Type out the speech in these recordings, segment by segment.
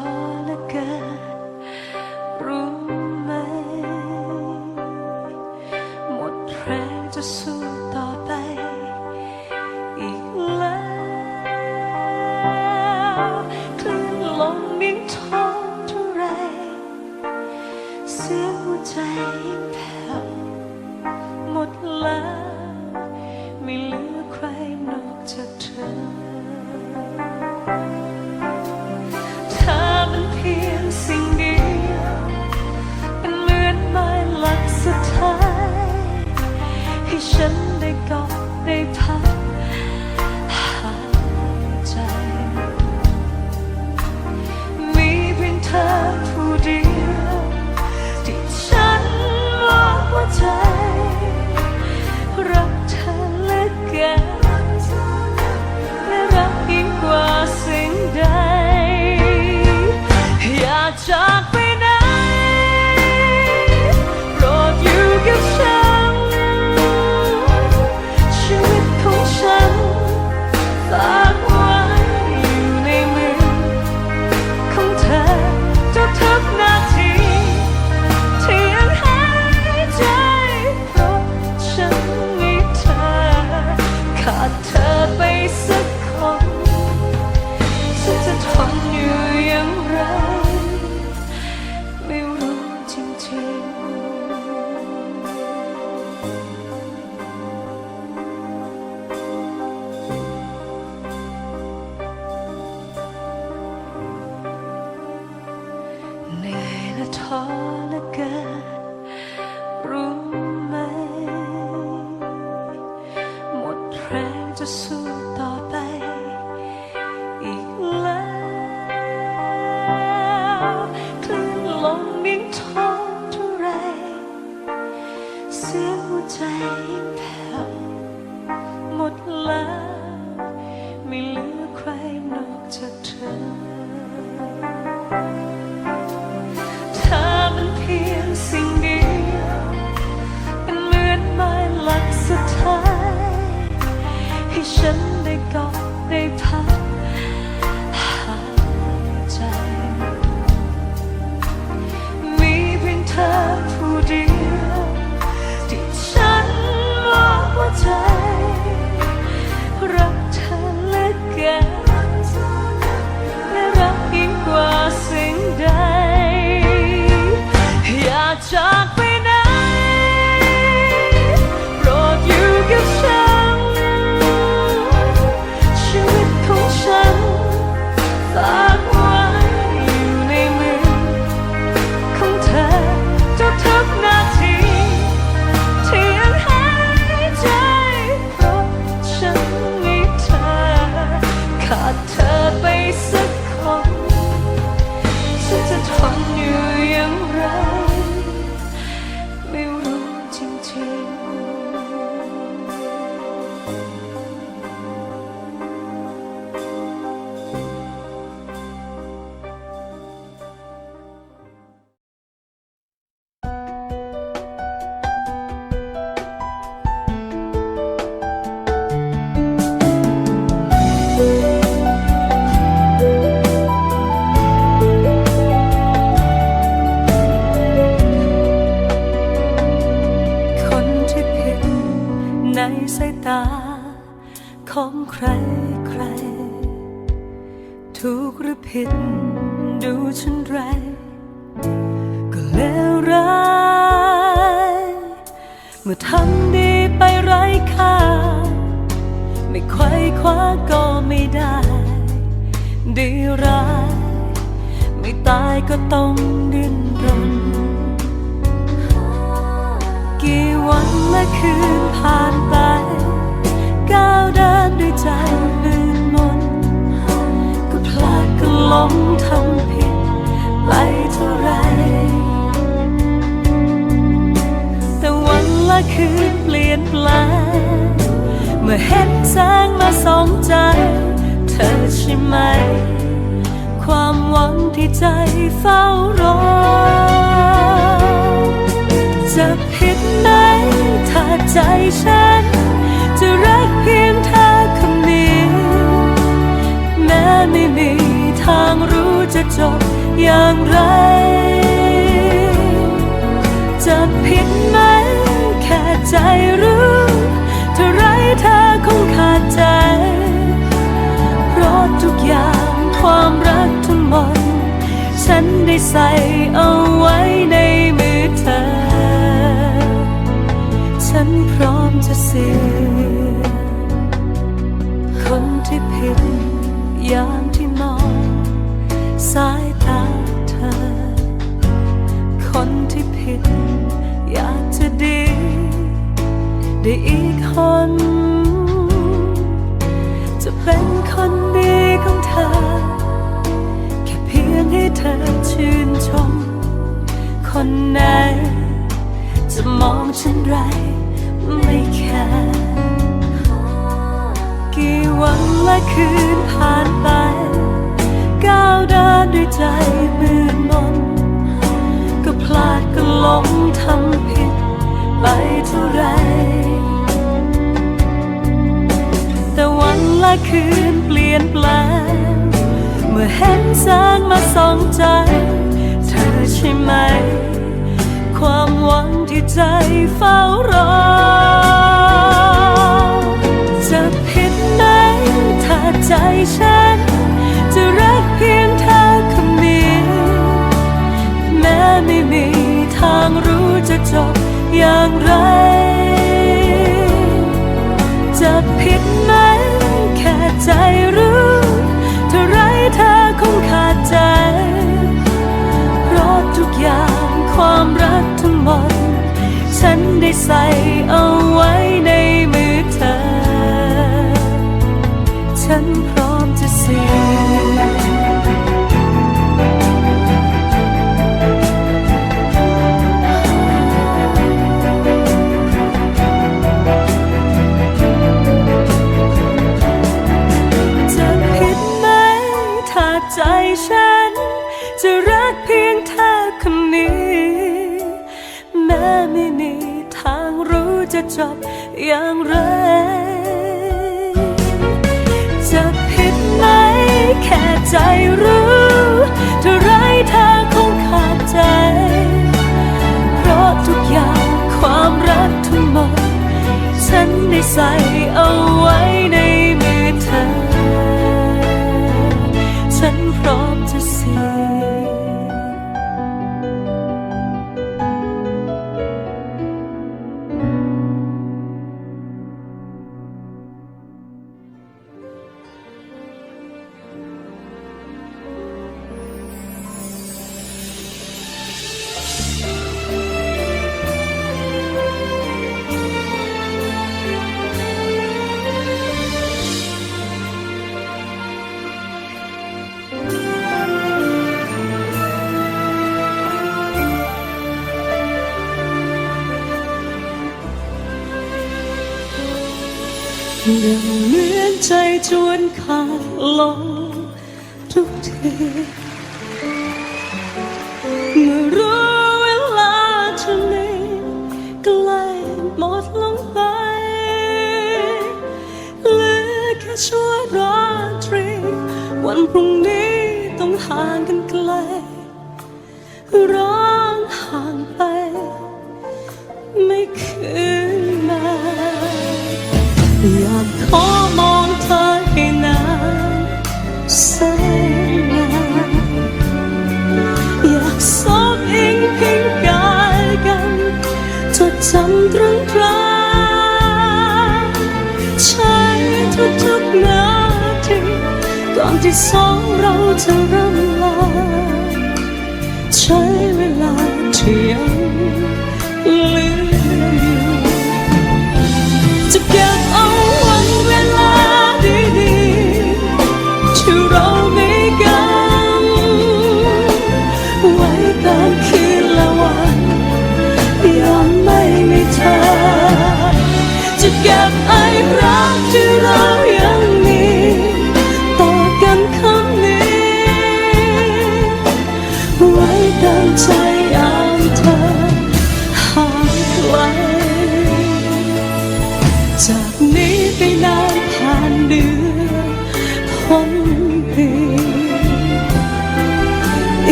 做了个。真的假的 เธอไป ของใครใคร ถูกหรือผิดดูฉันไร ก็เลวร้ายเมื่อทำดีไปไร้ค่า ไม่ควยคว้าก็ไม่ได้ ดีร้าย ไม่ตายก็ต้องดิ้นรน กี่วันและคืนผ่านไป ก้าวเดินด้วยใจลื่นมนก็พลาดก็ล้มทำผิดไปเท่าไร แต่วันละคืนเปลี่ยนแปลงเมื่อเห็นแสงมาสองใจ เธอใช่ไหม ความหวังที่ใจเฝ้ารอ จะผิดไหมถ้าใจฉัน ไม่มีทางรู้จะจบอย่างไร จะผิดไหม แค่ใจรู้เท่าไรเธอคงขาดใจ เพราะทุกอย่างความรักทั้งหมด ฉันได้ใส่เอาไว้ในมือเธอ ฉันพร้อมจะเสียคนที่ผิด ยามที่มองสายตาเธอ คนที่ผิด อยากจะดี ได้อีกคน จะเป็นคนดีของเธอ แค่เพียงให้เธอชื่นชม คนไหน จะมองฉันไรไม่ วันและคืนผ่านไป ก้าวเดินด้วยใจมืดมน ก็พลาดก็หลงทำผิดไปเท่าไร แต่วันและคืนเปลี่ยนแปลง เมื่อเห็นแสงมาส่องใจ เธอใช่ไหม ความหวังที่ใจเฝ้ารอ ใจฉัน จะรักเพียงเธอคนเดียวแม้ไม่มีทางรู้จะจบอย่างไร จะผิดไหมแค่ใจรู้เท่าไรเธอคงขาดใจ เพราะทุกอย่างความรักทั้งหมด ฉันได้ใส่เอาไว้ ฉันพร้อมจะเสียจะผิดไหมถ้าใจฉัน จะรักเพียงเธอคนนี้ แม้ไม่มีทางรู้จะจบอย่างไร จะผิดไหม แค่ใจรู้เท่าไรเธอคงขาดใจ เพราะทุกอย่างความรักทั้งหมด ฉันได้ใส่เอาไว้ในมือเธอ ฉันพร้อมจะ จวนขาดลงทุกทีเมื่อรู้เวลาจะมีใกล้หมดลงไปเหลือแค่ชั่วราตรี วันพรุ่งนี้ต้องห่างกันไกลร้องห่างไป ไม่คืนมาอยากขอมองเธอ สนนาอยากสบอิงพิงกายกันจดจำตรึงตราใช้ทุกๆนาทีก่อนที่สองเราจะร่ำ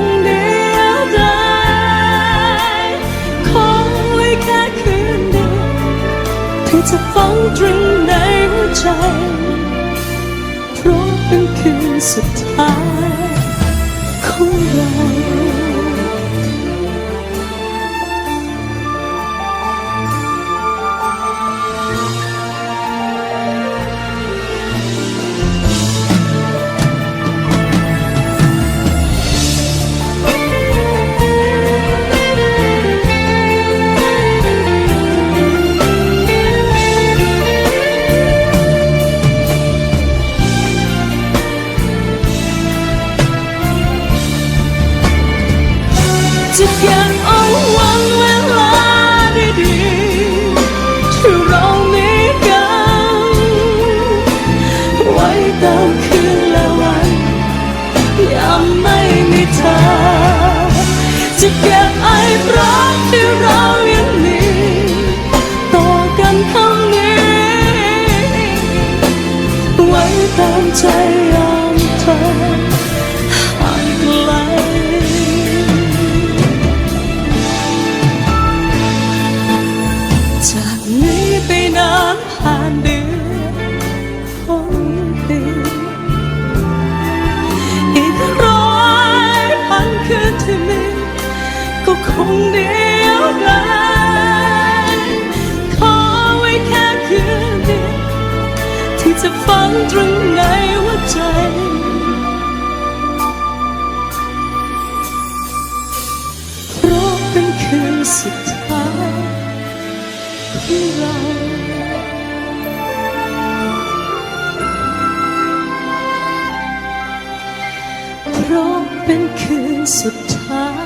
งเดียวดาคงไว้แค่คืนเดียวที่จะฝังตรึงในหัวใจ เพราะเป็นคืนสุดท้ายของเรา เรายังมีต่อกันคำนี้ไว้ตามใจ ราะเป็นคืนสุดท้าย